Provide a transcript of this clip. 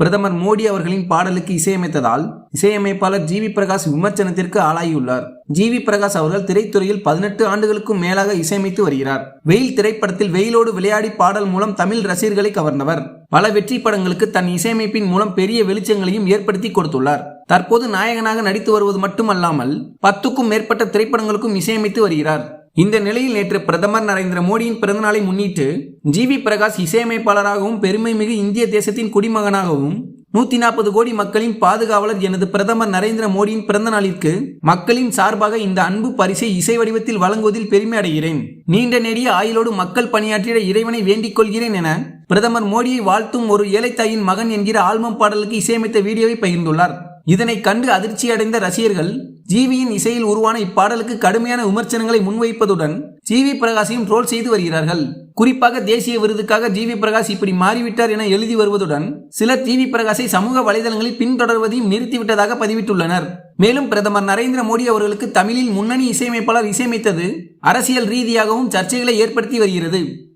பிரதமர் மோடி அவர்களின் பாடலுக்கு இசையமைத்ததால் இசையமைப்பாளர் ஜி வி பிரகாஷ் விமர்சனத்திற்கு ஆளாகியுள்ளார். ஜி வி பிரகாஷ் அவர்கள் திரைத்துறையில் பதினெட்டு ஆண்டுகளுக்கும் மேலாக இசையமைத்து வருகிறார். வெயில் திரைப்படத்தில் வெயிலோடு விளையாடி பாடல் மூலம் தமிழ் ரசிகர்களை கவர்ந்தவர். பல வெற்றி படங்களுக்கு தன் இசையமைப்பின் மூலம் பெரிய வெளிச்சங்களையும் ஏற்படுத்தி கொடுத்துள்ளார். தற்போது நாயகனாக நடித்து வருவது மட்டுமல்லாமல் பத்துக்கும் மேற்பட்ட திரைப்படங்களுக்கும் இசையமைத்து வருகிறார். இந்த நிலையில் நேற்று பிரதமர் நரேந்திர மோடியின் பிறந்தநாளை முன்னிட்டு ஜி வி பிரகாஷ் இசையமைப்பாளராகவும் பெருமைமிகு இந்திய தேசத்தின் குடிமகனாகவும் நூத்தி நாற்பது கோடி மக்களின் பாதுகாவலர் எனது பிரதமர் நரேந்திர மோடியின் பிறந்த நாளிற்கு மக்களின் சார்பாக இந்த அன்பு பரிசை இசை வடிவத்தில் வழங்குவதில் பெருமை அடைகிறேன். நீண்ட நெடிய ஆயுளோடு மக்கள் பணியாற்றிட இறைவனை வேண்டிக் கொள்கிறேன் என பிரதமர் மோடியை வாழ்த்தும் ஒரு ஏழைத்தாயின் மகன் என்கிற ஆல்பம் பாடலுக்கு இசையமைத்த வீடியோவை பகிர்ந்துள்ளார். இதனை கண்டு அதிர்ச்சியடைந்த ரசிகர்கள் ஜிவியின் இசையில் உருவான இப்பாடலுக்கு கடுமையான விமர்சனங்களை முன்வைப்பதுடன் ஜிவி பிரகாஷையும் ட்ரோல் செய்து வருகிறார்கள். குறிப்பாக தேசிய விருதுக்காக ஜிவி பிரகாஷ் இப்படி மாறிவிட்டார் என எழுதி வருவதுடன் சிலர் ஜிவி பிரகாஷை சமூக வலைதளங்களில் பின்தொடர்வதையும் நிறுத்திவிட்டதாக பதிவிட்டுள்ளனர். மேலும் பிரதமர் நரேந்திர மோடி அவர்களுக்கு தமிழில் முன்னணி இசையமைப்பாளர் இசையமைத்தது அரசியல் ரீதியாகவும் சர்ச்சைகளை ஏற்படுத்தி வருகிறது.